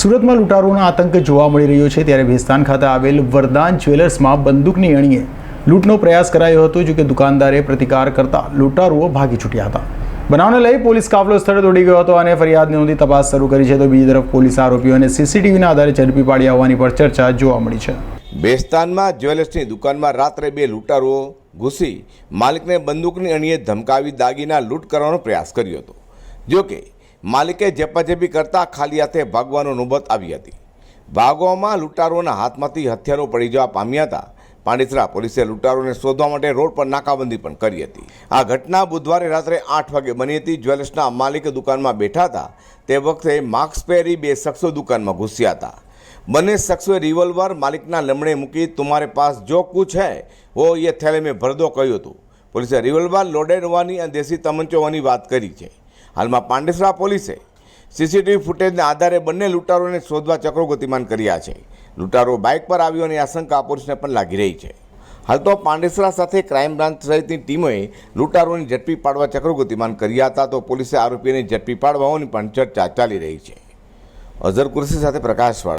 સુરતમાં લૂંટારોનો આતંક જોવા મળી રહ્યો છે ત્યારે ભેસ્તાન ખાતે આવેલ વરદાન જ્વેલર્સમાં બંદૂકની અણીએ લૂંટનો પ્રયાસ કરાયો હતો જો કે દુકાનદારે પ્રતિકાર કરતા લૂંટારુઓ ભાગી છૂટ્યા હતા. બનાવને લઈ પોલીસ કાફલો સ્થળે દોડી ગયો હતો અને ફરિયાદ નોંધી તપાસ શરૂ કરી છે, તો બીજી તરફ પોલીસ આરોપીઓને સીસીટીવીના આધારે ઝડપી પાડી આવવાની પર ચર્ચા જોવા મળી છે. બેસ્તાનમાં જ્વેલર્સની દુકાનમાં રાત્રે બે લૂંટારુઓ ઘૂસી માલિકને બંદૂકની અણીએ ધમકાવી દાગીના લૂંટ કરવાનો પ્રયાસ કર્યો હતો. જો કે માલિકે ઝપાઝપી કરતા ખાલી હાથે ભાગવાનો નોબત આવી હતી. ભાગવામાં લૂંટારોના હાથમાંથી હથિયારો પડી જવા પામ્યા હતા. પાંડિસરા પોલીસે લૂંટારોને શોધવા માટે રોડ પર નાકાબંધી પણ કરી હતી. આ ઘટના બુધવારે રાત્રે આઠ વાગે બની હતી. જ્વેલર્સના માલિક દુકાનમાં બેઠા હતા. તે વખતે માસ્ક પહેરી બે શખ્સો દુકાનમાં ઘૂસ્યા હતા. બંને શખ્સોએ રિવોલ્વર માલિકના લમણે મૂકી, તુમારે પાસ જો કુછ હૈ, વો યે થેલે મેં ભર દો કહ્યું હતું. પોલીસે રિવોલ્વર લોડેડ હોવાની અને દેશી તમંચો હોવાની વાત કરી છે. હાલમાં પાંડેસરા પોલીસે સીસીટીવી ફૂટેજના આધારે બંને લૂંટારોને શોધવા ચક્રો ગતિમાન કર્યા છે. લૂંટારો બાઇક પર આવ્યો અને આશંકા પોલીસને પણ લાગી રહી છે. હાલ તો પાંડેસરા સાથે ક્રાઇમ બ્રાન્ચ સહિતની ટીમોએ લૂંટારોને ઝડપી પાડવા ચક્રો ગતિમાન કર્યા હતા તો પોલીસે આરોપીને ઝડપી પાડવાની પણ ચર્ચા ચાલી રહી છે. અઝર કુરશી સાથે પ્રકાશવાળા